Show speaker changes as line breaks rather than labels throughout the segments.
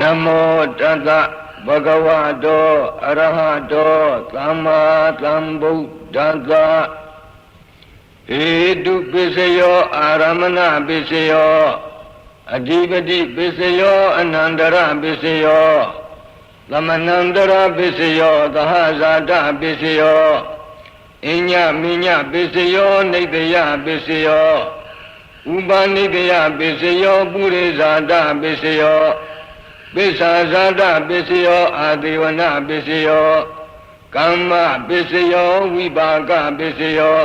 နမောတတဗဂဝတောအရဟတောသမ္မာသမ္ဗုဒ္ဓတ္တဧတုပစ္စယောအာရမဏပစ္စယောအဓိပတိပစ္စယောအနန္တရပစ္စယောသမဏန္တရပစ္စယောသဟဇာတပစ္စယောအညမိညပစ္စယောနေတယပစ္စယောဥပနိတယပစ္စယောပုရိဇာတပစ္စယော ပစ္ဆာဇာတပစ္စယောအာတိဝနပစ္စယောကမ္မပစ္စယောဝိပါကပစ္စယော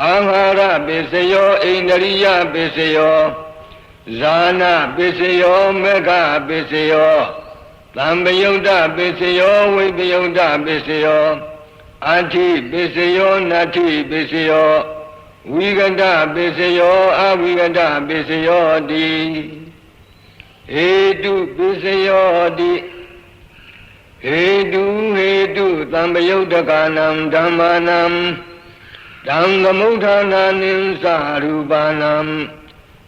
အာဟာရပစ္စယောအိန္ဒရိယပစ္စယောဇာနာပစ္စယောမေဃပစ္စယောသံပယုတ်တပစ္စယောဝိပယုတ်တပစ္စယောအာထိပစ္စယောနတ္ထိပစ္စယောဝိကတပစ္စယောအဝိကတပစ္စယောတိ ဟေတုပစ္စယောတိဟေတုဟေတုသံပယုတ်တကနံဓမ္မာနံဓမ္မမုဋ္ဌာနာနိသရူပနံ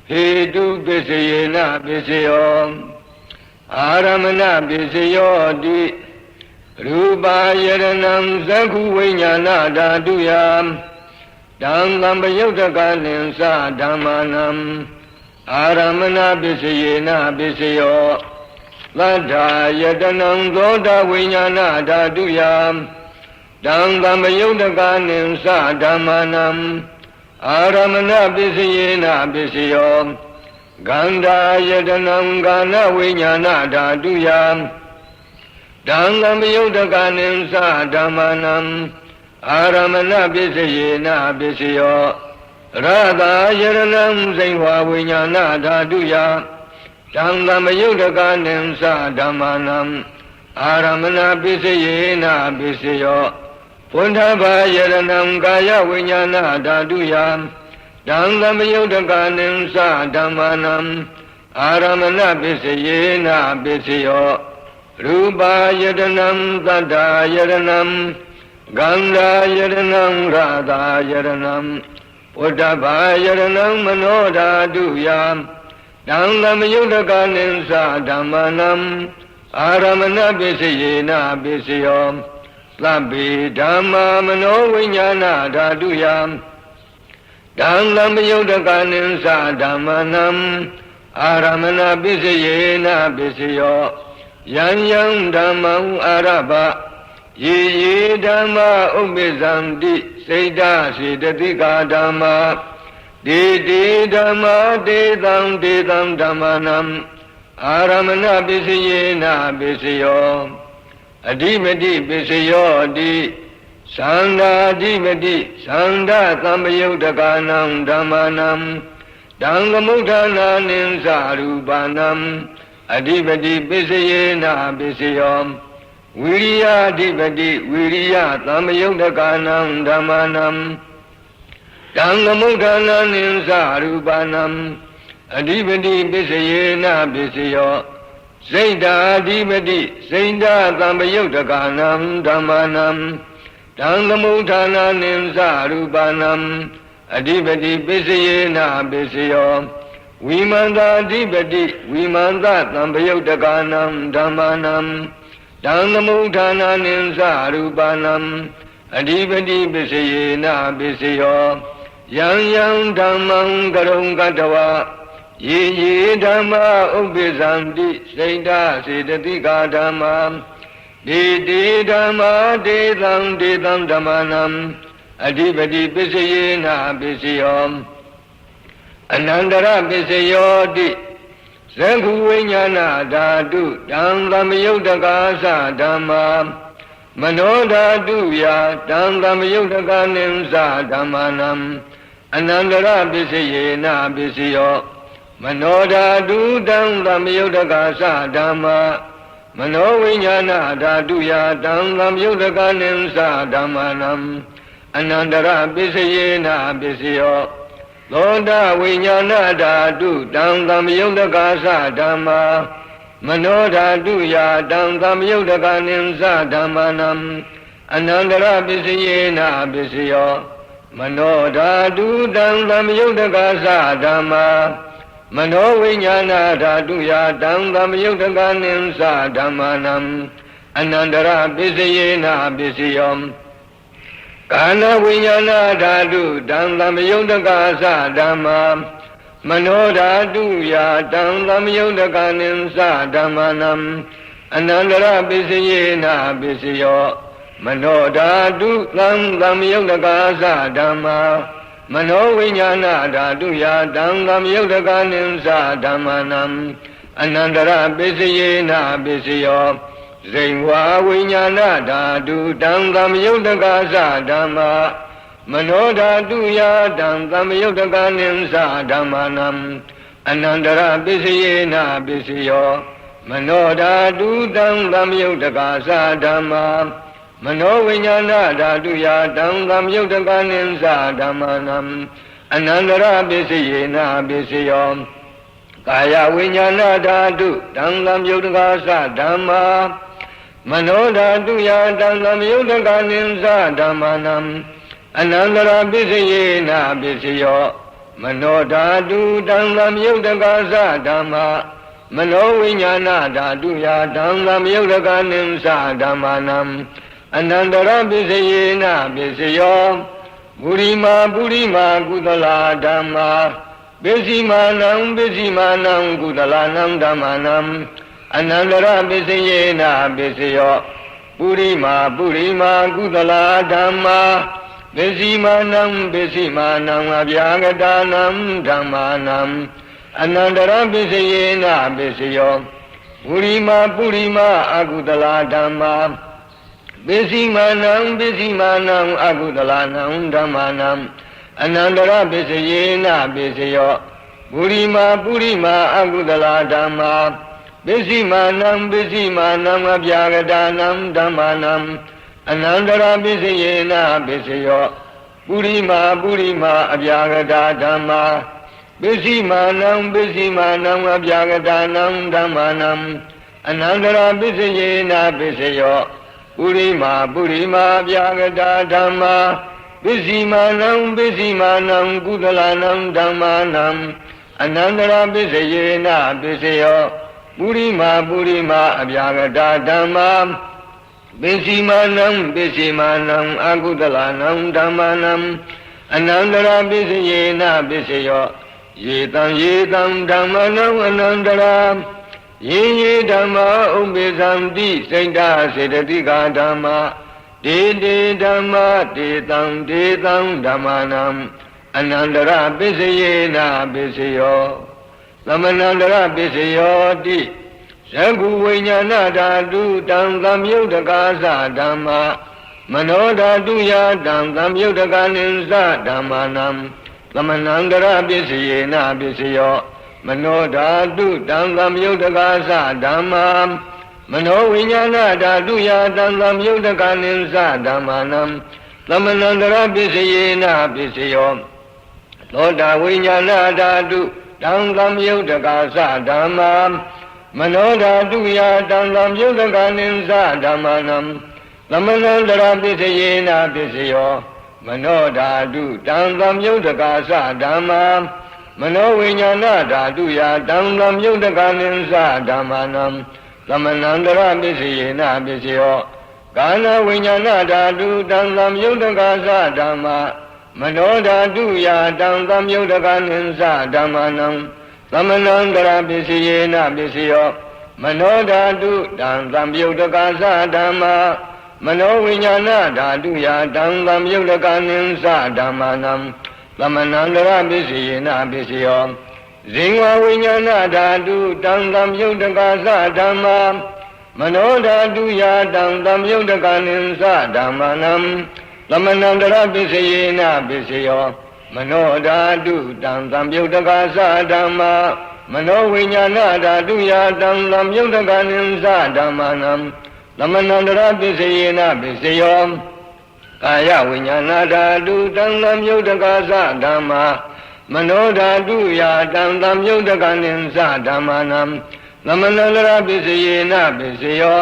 ဟေတုပစ္စယေနပစ္စယောအာရမဏပစ္စယောတိရူပါယရဏံသက္ခုဝိညာဏဓာတုယဓမ္မံပယုတ်တကနိသဓမ္မာနံ အာရမဏပစ္စယေနပစ္စယောသတ္ထာယတနံသောတာဝိညာဏဓာတုယတံကမယုတ်တကနိသဓမ္မာနံအာရမဏပစ္စယေနပစ္စယောဂန္ဓာယတနံကာနဝိညာဏဓာတုယတံကမယုတ်တကနိသဓမ္မာနံအာရမဏပစ္စယေနပစ္စယော ရတာယရဏံစိန်ဝါဝိညာဏဓာတုယတံသမယုတ်တကနိသဓမ္မာနံအာရမဏပစ္စယေနပစ္စယောဘုန္ဓဘာယရဏံကာယဝိညာဏဓာတုယတံသမယုတ်တကနိသဓမ္မာနံအာရမဏပစ္စယေနပစ္စယောရူပါယတနံသတ္တာယရဏံဂန္ဓာယရဏံရာသာယရဏံ ဝတ္တဘာယရဏံမနောဓာတုယတံသမယုတ်တကနိသဓမ္မနံအာရမဏပစ္စယေနပစ္စယောသဗ္ဗေဓမ္မာမနောဝိညာဏဓာတုယတံသမယုတ်တကနိသဓမ္မနံအာရမဏပစ္စယေနပစ္စယောယံယံဓမ္မံအာရဘယေယေဓမ္မာဥပ္ပဇံတိ စိတ်ဓာစေတတိကာဓမ္မာဒေတိဓမ္မာဒေသံဒေသံဓမ္မာနံအာရမဏပစ္စယေနပစ္စယောအဓိမတိပစ္စယောတိသန္တာအဓိမတိသန္တာသံပယုတ်တကာနံဓမ္မာနံတံသမုဋ္ဌာနာနိသရူပနံအဓိပတိပစ္စယေနပစ္စယော ဝိရိယအဓိပတိဝိရိယသံယုတ်တကာနံဓမ္မာနံတံသမုဋ္ဌာနာနိသရူပနံအဓိပတိပစ္စယေနပစ္စယောစိတ်ဓာအဓိပတိစိတ်ဓာသံယုတ်တကာနံဓမ္မာနံတံသမုဋ္ဌာနာနိသရူပနံအဓိပတိပစ္စယေနပစ္စယောဝိမန္တာအဓိပတိဝိမန္တသံယုတ်တကာနံဓမ္မာနံ တံသမုဋ္ဌာနာနိသရူပနံအဓိပတိပစ္စယေနပစ္စယောယံယံဓမ္မံကရုံကတဝယေယေဓမ္မာဥပ္ပဇံတိစိတ်ဓာစေတတိကာဓမ္မာဒေတိဓမ္မာဒေသံဒေသံဓမ္မာနံအဓိပတိပစ္စယေနပစ္စယောအနန္တရပစ္စယောတိ သက္ခုဝိညာဏဓာတုတံသမယုတ်တကာသဓမ္မာမနောဓာတုယတံသမယုတ်တကနိသဓမ္မာနံအနန္တရပစ္စယေနပစ္စယောမနောဓာတုတံသမယုတ်တကာသဓမ္မာမနောဝိညာဏဓာတုယတံသမယုတ်တကနိသဓမ္မာနံအနန္တရပစ္စယေနပစ္စယော သောတာဝိညာဏဓာတုတံသမယုတ်တကာသဓမ္မာမနောဓာတုယာတံသမယုတ်တကနိသဓမ္မာနံအနန္တရပစ္စယေနပစ္စယောမနောဓာတုတံသမယုတ်တကာသဓမ္မာမနောဝိညာဏဓာတုယတံသမယုတ်တကနိသဓမ္မာနံအနန္တရပစ္စယေနပစ္စယော ကာနဝိညာဏဓာတုတံသမယုတ်တကသဓမ္မာမနောဓာတုယတံသမယုတ်တကနိသဓမ္မာနံအနန္တရပစ္စယေနပစ္စယောမနောဓာတုသံသမယုတ်တကသဓမ္မာမနောဝိညာဏဓာတုယာတံသမယုတ်တကနိသဓမ္မာနံအနန္တရပစ္စယေနပစ္စယော ဇိဝါဝိညာဏဓာတုတံသမယုတ်တကသဓမ္မာမနောဓာတုယာတံသမယုတ်တကနိသဓမ္မာနံအနန္တရပစ္စယေနပစ္စယောမနောဓာတုတံသမယုတ်တကသဓမ္မာမနောဝိညာဏဓာတုယာတံသမယုတ်တကနိသဓမ္မာနံအနန္တရပစ္စယေနပစ္စယောကာယဝိညာဏဓာတုတံသမယုတ်တကသဓမ္မာ မနောဓာတုယာတံသမယုတ်တကနိသဓမ္မာနံအနန္တရပစ္စယေနပစ္စယောမနောဓာတုတံသမယုတ်တကသဓမ္မာမနောဝိညာဏဓာတုယာတံသမယုတ်တကနိသဓမ္မာနံအနန္တရပစ္စယေနပစ္စယောပုရိမာပုရိမာကုသလာဓမ္မာပစ္စည်းမာနံပစ္စည်းမာနံကုသလာနံဓမ္မာနံ အနန္တရပစ္စယေနပစ္စယောပုရိမာပုရိမာကုသလာဓမ္မာပစ္စည်းမာနံပစ္စည်းမာနံအဗျာဂတာနံဓမ္မာနံအနန္တရပစ္စယေနပစ္စယောပုရိမာပုရိမာအကုသလာဓမ္မာပစ္စည်းမာနံပစ္စည်းမာနံအကုသလနံဓမ္မာနံအနန္တရပစ္စယေနပစ္စယောပုရိမာပုရိမာအကုသလဓမ္မာ ပစ္စည်းမာနံပစ္စည်းမာနံအပြာကတာနံဓမ္မာနံအနန္တရပစ္စယေနပစ္စယောပုရိမာပုရိမာအပြာကတာဓမ္မာပစ္စည်းမာနံပစ္စည်းမာနံအပြာကတာနံဓမ္မာနံအနန္တရပစ္စယေနပစ္စယောပုရိမာပုရိမာပြာကတာဓမ္မာပစ္စည်းမာနံပစ္စည်းမာနံကုသလနံဓမ္မာနံအနန္တရာပစ္စယေနပစ္စယော ပုရိမာပုရိမာအပြာကတာဓမ္မာပစ္စည်းမာနံပစ္စည်းမာနံအကုသလနံဓမ္မာနံအနန္တရာပစ္စယေနပစ္စယောယေတံယေတံဓမ္မနံအနန္တရာယေယေဓမ္မာဥပ္ပေသံတိစိတ်တစေတတိကာဓမ္မာဒေတေဓမ္မာဒေတံဒေတံဓမ္မာနံအနန္တရပစ္စယေနပစ္စယော သမဏန္တရပစ္စယောတိသကုဝိညာဏဓာတုတံသမယုတ်တကာသဓမ္မာမနောဓာတုယတံသမယုတ်တကာနိသဓမ္မာနံသမဏန္တရပစ္စယေနပစ္စယောမနောဓာတုတံသံယုတ်တကာသဓမ္မာမနောဝိညာဏဓာတုယာတံသံယုတ်တကာနိသဓမ္မာနံသမဏန္တရပစ္စယေနပစ္စယောသောတာဝိညာဏဓာတု တံသံယုတ်တကာသဓမ္မာမနောဓာတုယာတံသံယုတ်တကာနိသဓမ္မာနံသမဏန္တရပစ္စယေနပစ္စယောမနောဓာတုတံသံယုတ်တကာသဓမ္မာမနောဝိညာဏဓာတုယာတံသမြုတ်တကနိသဓမ္မာနံသမဏန္တရပစ္စယေနပစ္စယောကာနဝိညာဏဓာတုတံသမြုတ်တကသဓမ္မာ မနောဓာတုယာတံသမြုတ်တကနိသဓမ္မာနံသမဏန္တရပစ္စယေနပစ္စယောမနောဓာတုတံသမြုတ်တကသဓမ္မာမနောဝိညာဏဓာတုယာတံသမြုတ်တကနိသဓမ္မာနံသမဏန္တရပစ္စယေနပစ္စယောဇင်ဝဝိညာဏဓာတုတံသံယုတ်တကာသဓမ္မာမနောဓာတုယာတံသံယုတ်တကာနိသဓမ္မာနံ သမဏန္တရပစ္စယေနပစ္စယောမနောဓာတုတံသံယုတ်တကာသဓမ္မာမနောဝိညာဏဓာတုယာတံသံယုတ်တကာနိသဓမ္မာနံသမဏန္တရပစ္စယေနပစ္စယောကာယဝိညာဏဓာတုတံသမြုတ်တကသဓမ္မာမနောဓာတုယာတံသမြုတ်တကနိသဓမ္မာနံသမဏန္တရပစ္စယေနပစ္စယော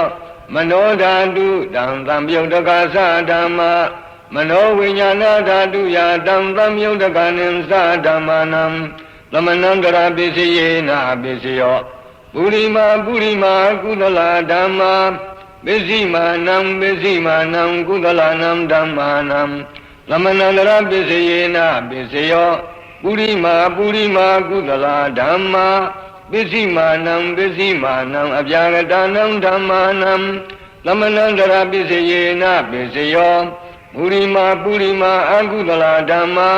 မနောဓာတုတံသမြုတ်တကသဓမ္မာ မနောဝိညာဏဓာတုယာတံသမြုတ်တကနိသဓမ္မာနံသမဏန္တရာပစ္စယေနာပစ္စယောပုရိမာပုရိမာကုသလာဓမ္မာပစ္စည်းမာနံပစ္စည်းမာနံကုသလာနံဓမ္မာနံသမဏန္တရာပစ္စယေနာပစ္စယောပုရိမာပုရိမာကုသလာဓမ္မာပစ္စည်းမာနံပစ္စည်းမာနံအပြာဂတနံဓမ္မာနံသမဏန္တရာပစ္စယေနာပစ္စယော ပုရိမာပုရိမာအကုသလာဓမ္မာ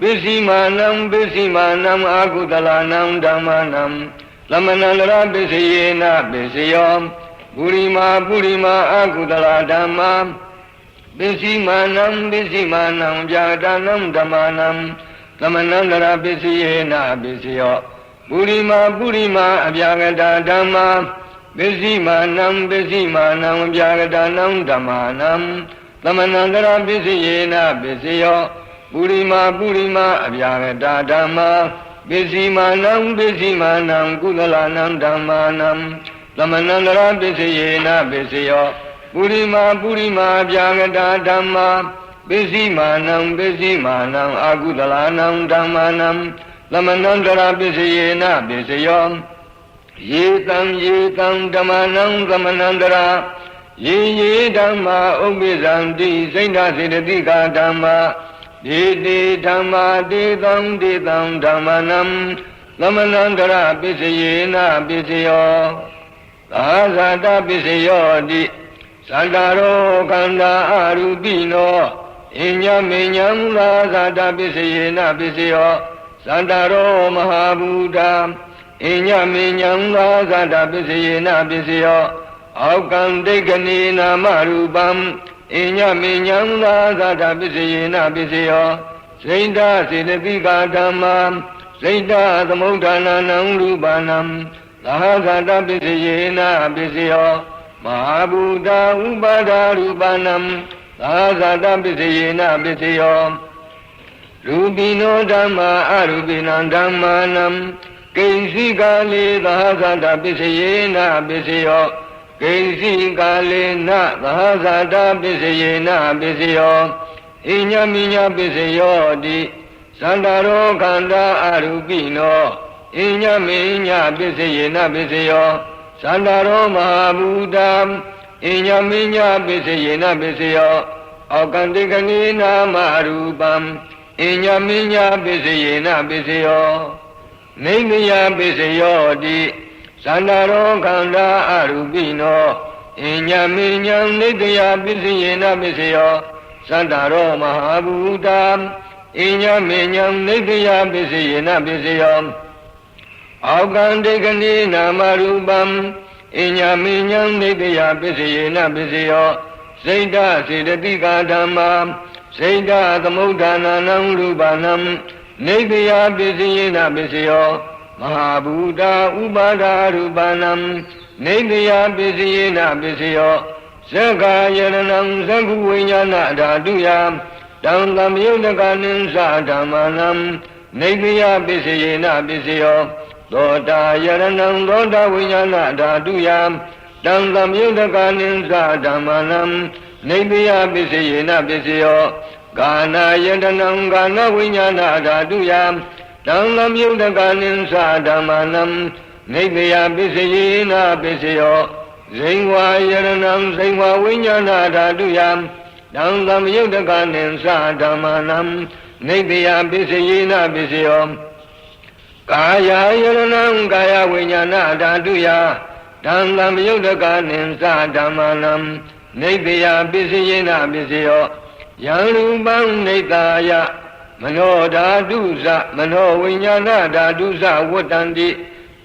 ပစ္စည်းမာနံပစ္စည်းမာနံအာကုသလနံဓမ္မနံသမဏန္တရပစ္စယေနပစ္စယောပုရိမာပုရိမာအာကုသလဓမ္မာပစ္စည်းမာနံပစ္စည်းမာနံဗျာဒနံဓမ္မနံသမဏန္တရပစ္စယေနပစ္စယောပုရိမာပုရိမာအဗျာဂတဓမ္မာပစ္စည်းမာနံပစ္စည်းမာနံဗျာဂတနံဓမ္မနံ သမဏန္တရပစ္စယေနပစ္စယောပုရိမာပုရိမာအဗျာဂတာဓမ္မာပစ္စည်းမာနံပစ္စည်းမာနံကုသလနံဓမ္မာနံသမဏန္တရပစ္စယေနပစ္စယောပုရိမာပုရိမာအဗျာဂတာဓမ္မာပစ္စည်းမာနံပစ္စည်းမာနံအာကုသလနံဓမ္မာနံသမဏန္တရပစ္စယေနပစ္စယောယေတံယေတံဓမ္မနံသမဏန္တရာ ယေယေဓမ္မာဥပ္ပိဇံတိစိဋ္ဌစေတတိကာဓမ္မာဒေတိဓမ္မာတေတံတေတံဓမ္မနံသမဏန္တရပစ္စယေနပစ္စယောသာဇာတပစ္စယောတိသန္တာရောခန္ဓာအရူပိနောအညမေညံသာဇာတပစ္စယေနပစ္စယောသန္တာရောမဟာဘူတာအညမေညံသာဇာတပစ္စယေနပစ္စယော အောက်ကံဒိဋ္ဌနေနာမရူပံအညမေညံသာသတ္တပစ္စယေနပစ္စယောစိတ်ဓာစေတသိကာဓမ္မာစိတ်ဓာသမုဋ္ဌာနာနံရူပနံသာသတ္တပစ္စယေနပစ္စယောမဟာဘူတာဥပါဒာရူပနံသာသတ္တပစ္စယေနပစ္စယောရူပိနောဓမ္မာအရူပိနံဓမ္မာနံကိဉ္စီကာလေသာသတ္တပစ္စယေနပစ္စယော ကိဉ္စီကာလေနသဟဇာတာပစ္စယေနပစ္စယောဣညမိညပစ္စယောတိသန္တာရောခန္ဓာအရူပိနောဣညမိညပစ္စယေနပစ္စယောသန္တာရောမဟာဘူတံဣညမိညပစ္စယေနပစ္စယောအောကန္တိကနိနာမရူပံဣညမိညပစ္စယေနပစ္စယောနေမယပစ္စယောတိ သန္တာရောခန္ဓာအရူပိနောအညမေညံနိတယပစ္စယေနပစ္စယောသန္တာရောမဟာဘူတာအညမေညံနိတယပစ္စယေနပစ္စယောအောကံတေကနိနာမရူပံအညမေညံနိတယပစ္စယေနပစ္စယောစိတ်ဓာစေတတိကာဓမ္မာစိတ်ဓာသမုဋ္ဌာနာနံရူပနံနိတယပစ္စယေနပစ္စယော မဟာဘူတာဥပါဒာရူပနံနေတယပစ္စယေနပစ္စယောဇက္ခာယရဏံဇက္ခုဝိညာဏဓာတုယတံသမယုတကနိသဓမ္မနံနေတယပစ္စယေနပစ္စယောသောတာယရဏံသောတာဝိညာဏဓာတုယတံသမယုတကနိသဓမ္မနံနေတယပစ္စယေနပစ္စယောကာနာယတနံကာနဝိညာဏဓာတုယ တံလမြုတကနိသဓမ္မနံနေတယပစ္စယေနပစ္စယောဇိဝါယရဏံဇိဝဝိညာဏဓာတုယတံလမြုတကနိသဓမ္မနံနေတယပစ္စယေနပစ္စယောကာယယရဏံကာယဝိညာဏဓာတုယတံလမြုတကနိသဓမ္မနံနေတယပစ္စယေနပစ္စယောယံရူပံနေတာယ မနောဓာတုဇမနောဝိညာဏဓာတုဇဝတ္တန္တိ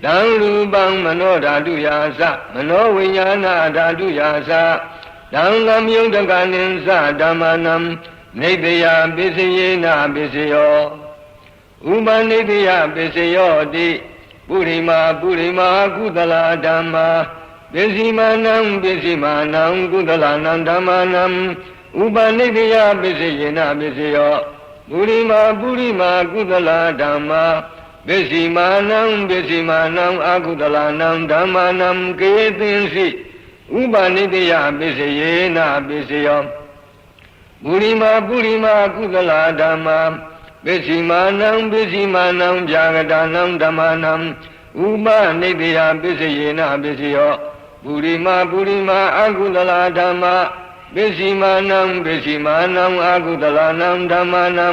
တံရူပံမနောဓာတုယာသမနောဝိညာဏဓာတုယာသတံသမယုတ်တကနိသဓမ္မနံနေတယပစ္စယေနပစ္စယောဥပနိတယပစ္စယောတိပုရိမာပုရိမာကုသလာဓမ္မာပစ္စည်းမာနံပစ္စည်းမာနံကုသလာနံဓမ္မာနံဥပနိတယပစ္စယေနပစ္စယော ပုရိမာပုရိမာကုသလာဓမ္မာပစ္စည်းမာနံပစ္စည်းမာနံအကုသလာနံဓမ္မာနံကေသင်္စိဥပနိတယပစ္စယေနပစ္စယောပုရိမာပုရိမာကုသလာဓမ္မာပပစ္စည်းမာနံပစ္စည်းမာနံဗျာဂတာနံဓမ္မနံဥပနိတယပစ္စယေနပစ္စယောပုရိမာပုရိမာအကုသလာဓမ္မ ပစ္စည်းမာနံပစ္စည်းမာနံအကုသလာနံဓမ္မနံ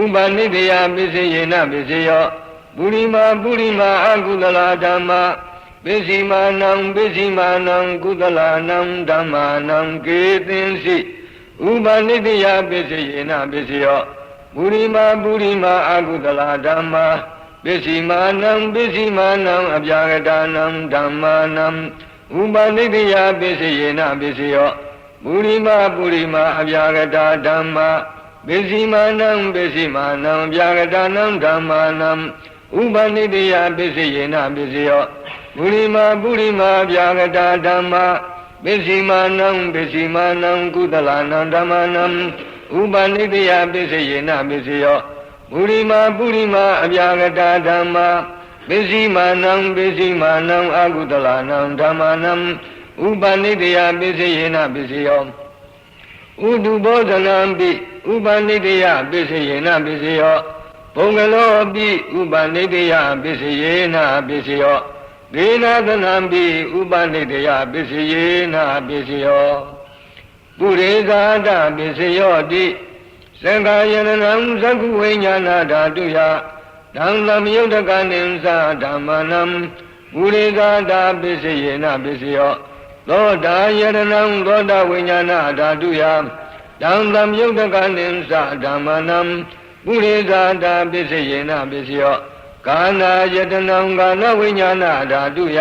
ဥပနိတယပစ္စယေနပစ္စယောပုရိမာပုရိမာအကုသလာဓမ္မပစ္စည်းမာနံပစ္စည်းမာနံကုသလာနံဓမ္မနံကေသင်္စိဥပနိတယပစ္စယေနပစ္စယောပုရိမာပုရိမာအကုသလာဓမ္မာပစ္စည်းမာနံပစ္စည်းမာနံအပြာဂတာနံဓမ္မာနံဥပနိတယပစ္စယေနပစ္စယော ပုရိမာပုရိမာအပြာဂတာဓမ္မာပစ္စည်းမာနံပစ္စည်းမာနံအပြာဂတာနံဓမ္မာနံဥပနိတယပစ္စယေနပစ္စယောပုရိမာပုရိမာအပြာဂတာဓမ္မာပစ္စည်းမာနံပစ္စည်းမာနံကုသလနံဓမ္မာနံဥပနိတယပစ္စယေနပစ္စယောပုရိမာပုရိမာအပြာဂတာဓမ္မာပစ္စည်းမာနံပစ္စည်းမာနံအကုသလနံဓမ္မာနံ ဥပနိတယပစ္စယေနပစ္စယောဥဒုဘောဇနံပိဥပနိတယပစ္စယေနပစ္စယောဘုံကလောပိဥပနိတယပစ္စယေနပစ္စယောဒေနာသနံပိဥပနိတယပစ္စယေနပစ္စယောပုရိဇာတပစ္စယောတိသံဃာယနံသကုဝိညာဏဓာတုယဓမ္မမယုတ်တကနိသဓမ္မနံပုရိဇာတပစ္စယေနပစ္စယော သောတာယရဏံသောတာဝိညာဏဓာတုယဓမ္မမယုတ်တကနိသဓမ္မနံပုရိဇာတပစ္စယေနပစ္စယောကာနာယတနံကာနဝိညာဏဓာတုယ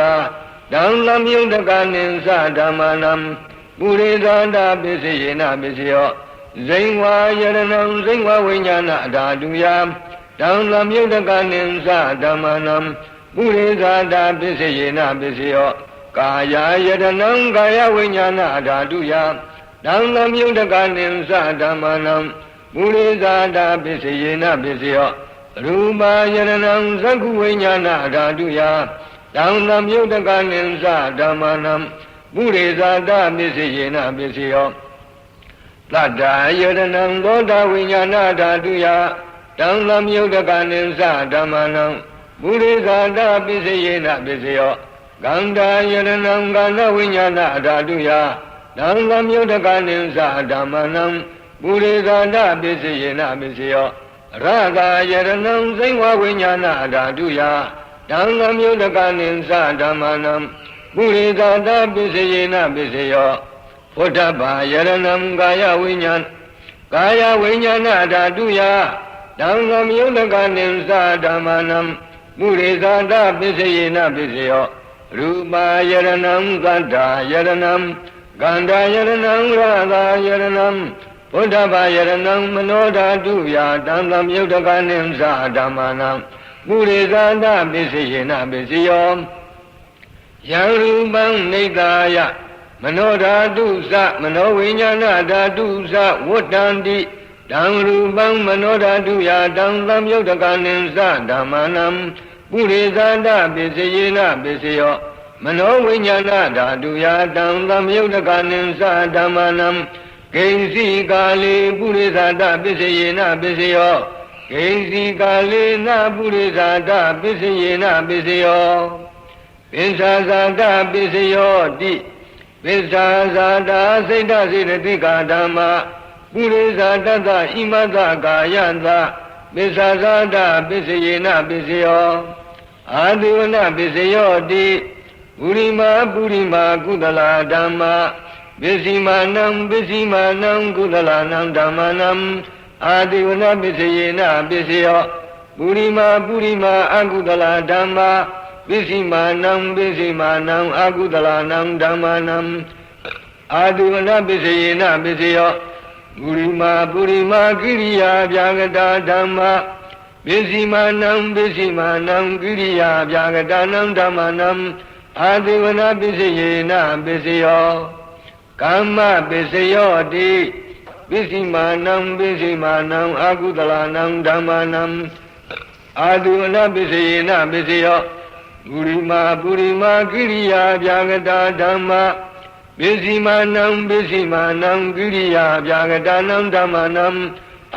ဓမ္မမယုတ်တကနိသဓမ္မနံပုရိသန္တာပစ္စယေနပစ္စယောဇိဝါယရဏံဇိဝဝိညာဏအဓာတုယတံလမြုတ်တကနိသဓမ္မနံပုရိသန္တာပစ္စယေနပစ္စယော ကာယယရဏံကာယဝိညာဏအဓာတုယတံလမြုတ်တကနိသဓမ္မနံပုရိသန္တာပစ္စယေနပစ္စယောရူပယရဏံသက္ခုဝိညာဏအဓာတုယတံလမြုတ်တကနိသဓမ္မနံပုရိသတပစ္စယေနပစ္စယောတတ္တာယရဏံသောတာဝိညာဏဓာတုယတံသမယုတ်တကနိသဓမ္မနံပုရိသတပစ္စယေနပစ္စယော ကန္တာယရဏံကန္တဝိညာဏဓာတုယတံသမယုတ်တကနိသဓမ္မနံပုရိသတပစ္စယေနပစ္စယောရဂာယရဏံစိဝဝိညာဏဓာတုယတံသမယုတ်တကနိသဓမ္မနံပုရိသတာပစ္စယေနပစ္စယောဘုဒ္ဓဘာယရဏံကာယဝိညာဏကာယဝိညာဏဓာတုယတံသမယုတ်ကနိသဓမ္မနံပုရိသတာပစ္စယေနပစ္စယော ရူပါယရဏံကန္တာယရဏံကန္တာယရဏံရသာယရဏံဘုဒ္ဓဘာယရဏံမနောဓာတုယတံသမယုတ်ကနိသဓမ္မနံပုရိသတာပစ္စယေနပစ္စယောယံရူပံနေသာယမနောဓာတုသမနောဝိညာဏဓာတုသဝတ္တန္တိတံရူပံမနောဓာတုယာတံသံယုတ်တကနိသဓမ္မနံ ပုရိသန္တပစ္စယေနပစ္စယောမနောဝိညာဏဓာတုယာတံသံယုတ်တကနိသဓမ္မနံဂိဉ္စီကာလေပုရိသန္တပစ္စယေနပစ္စယောဂိဉ္စီကာလေနပုရိသန္တပစ္စယေနပစ္စယောပစ္ဆာဇာတပစ္စယောတိပစ္ဆာဇာတာစိတ်တစေတသိကာဓမ္မပုရိသတတ္တဣမတကာယတပစ္ဆာဇာတပစ္စယေနပစ္စယော အာတိဝနပစ္စယောတိပုရိမာပုရိမာကုသလာဓမ္မပစ္စည်းမာနံပစ္စည်းမာနံကုသလာနံဓမ္မနံအာတိဝနပစ္စယေနပစ္စယောပုရိမာပုရိမာအကုသလာဓမ္မပစ္စည်းမာနံပစ္စည်းမာနံအာကုသလာနံဓမ္မနံအာတိဝနပစ္စယေနပစ္စယောပုရိမာပုရိမာကိရိယာဗျာဂတာဓမ္မ ပစ္စည်းမာနံပစ္စည်းမာနံကိရိယာဗျာဂတာနံဓမ္မနံအာတိဝနပစ္စယေနပစ္စယောကမ္မပစ္စယောတိပစ္စည်းမာနံပစ္စည်းမာနံအာကုသလာနံဓမ္မနံအာတိဝနပစ္စယေနပစ္စယောပုရိမာပုရိမာကိရိယာဗျာဂတာဓမ္မပစ္စည်းမာနံပစ္စည်းမာနံကိရိယာဗျာဂတာနံဓမ္မနံ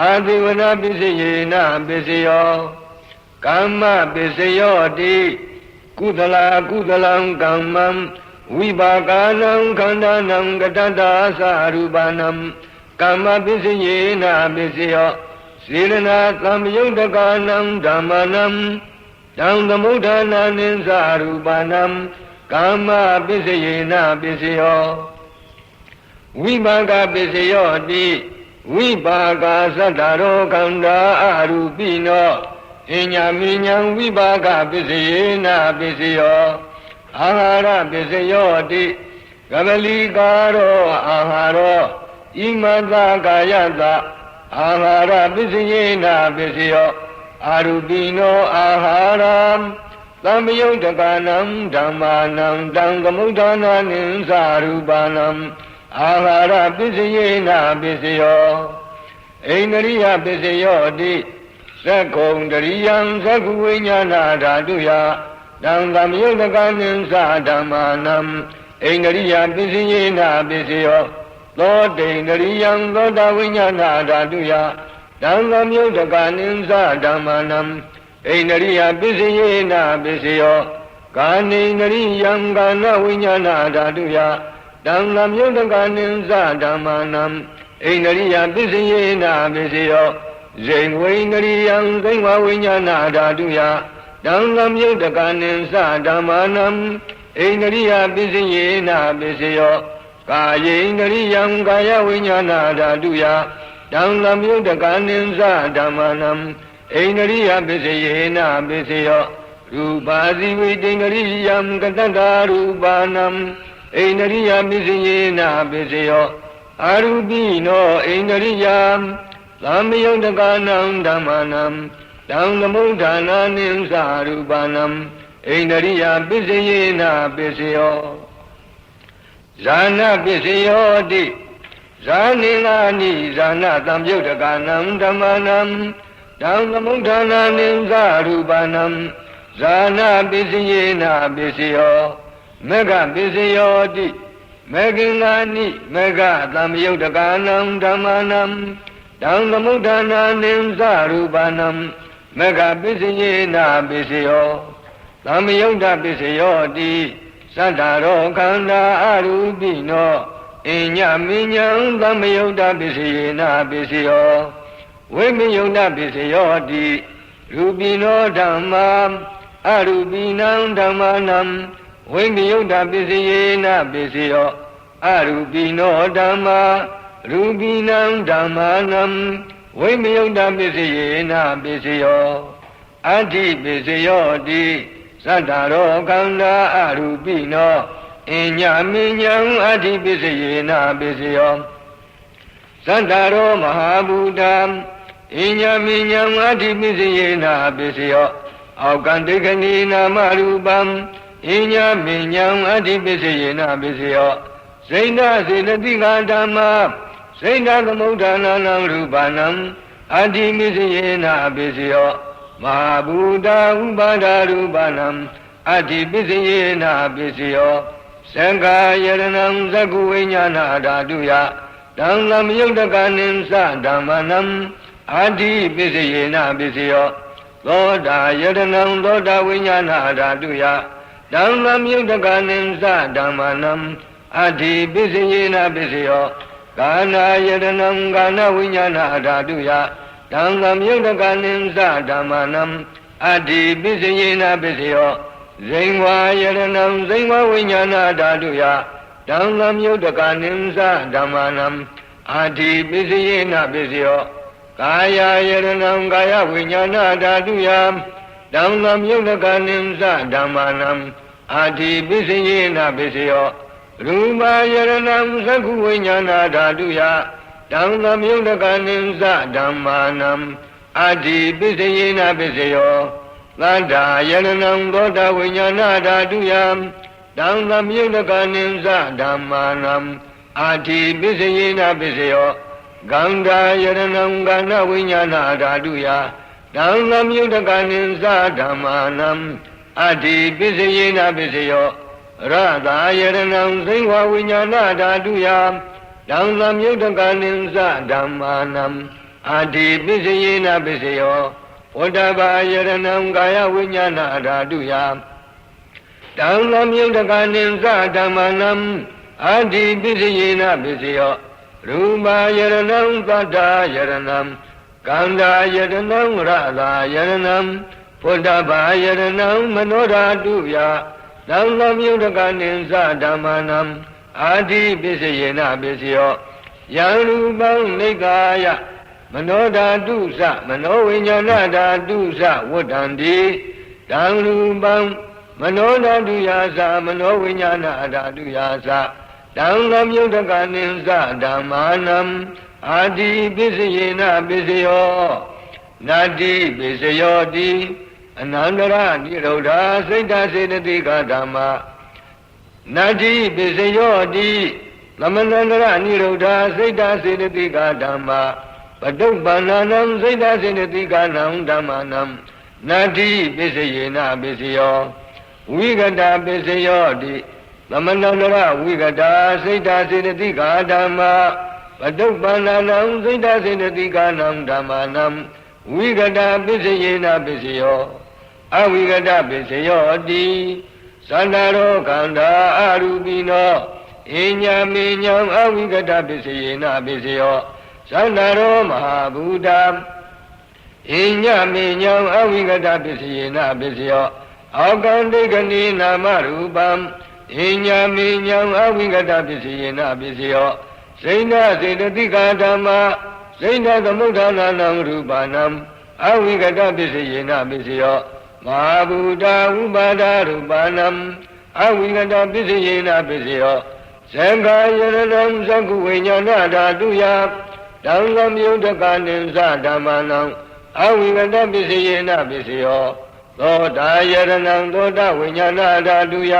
အာတိဝနာပစ္စယေနပစ္စယောကမ္မပစ္စယောတိကုသလာကုသလံကမ္မံဝိပါကာနံခန္ဓာနံကတတ္တာသရူပနံကမ္မပစ္စယေနပစ္စယောစေရနာသမယုတ်တကာနံဓမ္မနံတံသမုဋ္ဌာနာနိသရူပနံကာမပစ္စယေနပစ္စယောဝိပါကပစ္စယောတိ ဝိပါကာသတ္တရောခန္ဓာအရူပိနောအညာမိညာဝိပါကပစ္စယေနပစ္စယောအာဟာရပစ္စယောတိကပလီကာရောအာဟာရောဣမတကာယတအာဟာရပစ္စယေနပစ္စယောအာရူပိနောအာဟာရသံယုတ်တကနံဓမ္မာနံတံသမုဋ္ဌာနာနိသရူပနံ အာဟာရပစ္စယေနပစ္စယောအိန္ဒရိယပစ္စယောတိသက္ကုံတရိယံသက္ကုဝိညာဏဓာတုယတံသမယုတ်တကနိသဓမ္မာနံအိန္ဒရိယပစ္စယေနပစ္စယောသောတိန္ဒရိယံသောတာဝိညာဏဓာတုယတံသမယုတ်တကနိသဓမ္မာနံအိန္ဒရိယပစ္စယေနပစ္စယောကာနိန္ဒရိယံကာနဝိညာဏဓာတုယ တံသမယုတ်တကနိသဓမ္မာနံအိန္ဒရိယပစ္စယေနပစ္စယောဇိန်ဝိန္ဒရိယံသိမ္မာဝိညာဏဓာတုယတံသမယုတ်တကနိသဓမ္မာနံအိန္ဒရိယပစ္စယေနပစ္စယောကာယေန္ဒရိယံကာယဝိညာဏဓာတုယတံသမယုတ်တကနိသဓမ္မာနံအိန္ဒရိယပစ္စယေနပစ္စယောရူပါစီဝိတိန္ဒရိယံကတတ္တာရူပါနံ အိန္ဒရိယပစ္စယေနပစ္စယောအာရူပိနောအိန္ဒရိယံသမယုတ်တကနံဓမ္မနံတံသမုဋ္ဌာနာနိသရူပနံအိန္ဒရိယပစ္စယေနပစ္စယောဇာနပစ္စယောတိဇာနိနာနိဇာနတံယုတ်တကနံဓမ္မနံတံသမုဋ္ဌာနာနိသရူပနံဇာနပစ္စယေနပစ္စယော မေဃပစ္စယောတိမေခင်္ဂာနိမေဃသံယုတ်တကနံဓမ္မနံတံသမုဋ္ဌာနာနိသရူပနံမေဃပစ္စယေနပစ္စယောသံယုတ်တပစ္စယောတိသတ္တရောခန္ဓာအရူပိနောအညမိညာသံယုတ်တပစ္စယေနပစ္စယောဝိမယုတ်တပစ္စယောတိရူပိနောဓမ္မာအရူပိနံဓမ္မာနံ ဝိမယုတ်တပစ္စယေနပစ္စယောအရူပိနောဓမ္မာရူပိနံဓမ္မာနံဝိမယုတ်တပစ္စယေနပစ္စယောအဋ္ဌိပစ္စယောတိသတ္တရောခန္ဓာအရူပိနောအညမိညာအဋ္ဌိပစ္စယေနပစ္စယောသတ္တရောမဟာဘူတံအညမိညာအဋ္ဌိပစ္စယေနပစ္စယောအောက်ကံဒိဋ္ဌိနာမရူပံ အညမိညာအဋ္ဌိပစ္စယေနပစ္စယောစိဏစေနတိကဓမ္မစိဏသမုဋ္ဌာနာနံရူပနံအတ္တိမိစယေနပစ္စယောမဟာဘူတာဥပါဒရူပနံအတ္တိပစ္စယေနပစ္စယောသံဃာယရဏံသကုဝိညာဏဓာတုယတံသမယုတ်တကနိသဓမ္မနံအတ္တိပစ္စယေနပစ္စယောသောတာယရဏံသောတာဝိညာဏဓာတုယ တံသမယုတ်တကနိသဓမ္မနံအတ္တိပစ္စယေနပစ္စယောကာနာယတနံကာနဝိညာဏဓာတုယတံသမယုတ်တကနိသဓမ္မနံအတ္တိပစ္စယေနပစ္စယောဇိန်ဝါယတနံဇိန်ဝဝိညာဏဓာတုယတံသမယုတ်တကနိသဓမ္မနံအတ္တိပစ္စယေနပစ္စယောကာယယတနံကာယဝိညာဏဓာတုယ တံသမယုတ်တကနိသဓမ္မနံအတ္တိပစ္စယေနပစ္စယောရူပယရဏံသက္ခုဝိညာဏဓာတုယတံသမယုတ်တကနိသဓမ္မာနံအတ္တိပစ္စယေနပစ္စယောသတ္တာယရဏံသောတာဝိညာဏဓာတုယတံသမယုတ်တကနိသဓမ္မာနံအတ္တိပစ္စယေနပစ္စယောဂန္ဓာယရဏံကဏဝိညာဏဓာတုယ တံသမယုတ်တကနိသဓမ္မာနံအတ္တိပစ္စယေနပစ္စယောရတာယရဏံသိဝဝိညာဏဓာတုယတံသမယုတ်တကနိသဓမ္မာနံအာတိပစ္စယေနပစ္စယောဝတ္တဘာယရဏံကာယဝိညာဏဓာတုယတံလမြုတကနိသဓမ္မနံအာတိပစ္စယေနပစ္စယောရူပါယရဏံသတ္တာယရဏံ ကန္တာယရဏံရသာယရဏံဘုဒ္ဓဘာယရဏံမနောဓာတုယတံလမြုတကနိသဓမ္မနံအာတိပစ္စယေနပစ္စယောယံရူပံနေကာယမနောဓာတုသမနောဝိညာဏဓာတုသဝတ္တံတိတံရူပံမနောဓာတုယာသမနောဝိညာဏဓာတုယာသ တံလမြုတကနိသဓမ္မာနံအာတိပစ္စယေနပစ္စယောနာတိပစ္စယောတိအနန္တရနိရောဓစိတ်တစေတတိကဓမ္မာနာတိပစ္စယောတိသမန္တန္တရနိရောဓစိတ်တစေတတိကဓမ္မာပတုပ္ပန္နနံစိတ်တစေတတိကနံဓမ္မာနံနာတိပစ္စယေနပစ္စယောဝိကတပစ္စယောတိ သမန္တန္တရဝိကတာစိတ်တစေတတိကဓမ္မာပတုပ္ပန္နနံစိတ်တစေတတိကနံဓမ္မာနံဝိကတာပစ္စယေနပစ္စယောအဝိကတပစ္စယောတိသန္တာရောခန္ဓာအရူပိနောအညာမေညံအဝိကတပစ္စယေနပစ္စယောသန္တာရောမဟာဗုဒ္ဓအညာမေညံအဝိကတပစ္စယေနပစ္စယောအောကန္တိကနိနာမရူပံ အညာမေညံအဝိကတပစ္စယေနပစ္စယောစိဏစေတတိကာဓမ္မာစိဏသမုဋ္ဌာနာနံရူပနံအဝိကတပစ္စယေနပစ္စယောမဟာဗုဒ္ဓဥပါဒရူပနံအဝိကတပစ္စယေနပစ္စယောသံဃာယရဏံသကုဝိညာဏဓာတုယတံလမြုဒကနိသဓမ္မနံအဝိကတပစ္စယေနပစ္စယောသောတာယရဏံသောတာဝိညာဏဓာတုယ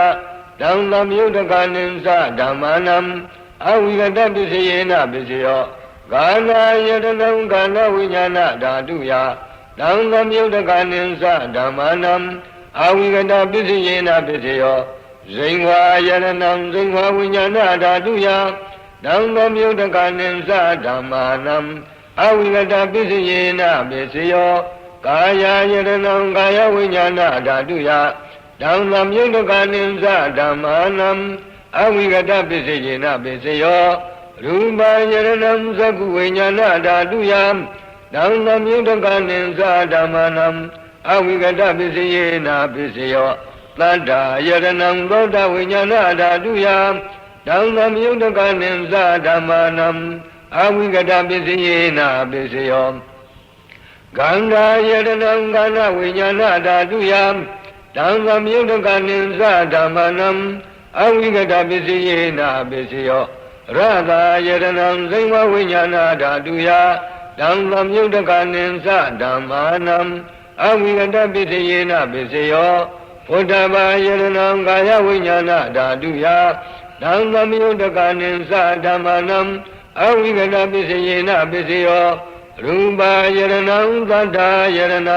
တံလမြုဒကနိသဓမ္မနံအဝိကတပစ္စယေနပစ္စယောကာနာယရဏံကာနဝိညာဏဓာတုယတံလမြုဒကနိသဓမ္မနံအဝိကတပစ္စယေနပစ္စယောဇိင်ဝါယရဏံဇိင်ဝါဝိညာဏဓာတုယတံလမြုဒကနိသဓမ္မာနံအဝိကတပစ္စယေနပစ္စယောကာယယရဏံကာယဝိညာဏဓာတုယ တံလမြုဒကနိသဓမ္မာနံအဝိကတပစ္စယေနပစ္စယောရူပယရဏံသကုဝိညာဏဓာတုယတံလမြုဒကနိသဓမ္မာနံအဝိကတပစ္စယေနပစ္စယောတတ္တာယရဏံသောတဝိညာဏဓာတုယတံလမြုဒကနိသဓမ္မာနံအဝိကတပစ္စယေနပစ္စယောဂန္ဓာယရဏံကာဏဝိညာဏဓာတုယ တံလမြုဒကနိသဓမ္မာနံအဝိကတပစ္စယေနပစ္စယောရသာယရဏံဇိမဝိညာဏဓာတုယတံလမြုဒကနိသဓမ္မာနံအဝိကတပစ္စယေနပစ္စယောဘုဒ္ဓဘာယရဏံကာယဝိညာဏဓာတုယတံသမယုတကနိသဓမ္မနံအဝိကတပစ္စယေနပစ္စယော ရူပါယရဏံသတ္တာယရဏံဂ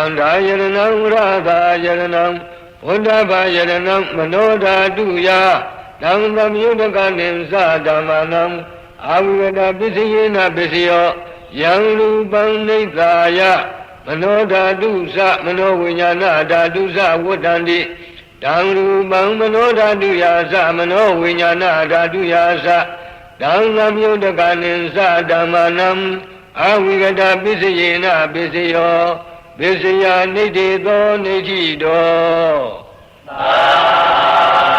န္ဓာယရဏံရသာယရဏံဘုဒ္ဓဘာယရဏံမနောဓာတုယတံသမယုတကနိသဓမ္မနံအဝိကတပစ္စယေနပစ္စယောယံရူပံနိသာယမနောဓာတုသမနောဝိညာဏဓာတုသဝတ္တန္တိတံရူပံမနောဓာတုယာသမနောဝိညာဏဓာတုယာသတံသမြုတကနိသဓမ္မနံ အာဝိကတပိစယေနပိစယောပိစယာနေတေသောနေတိတော်သာ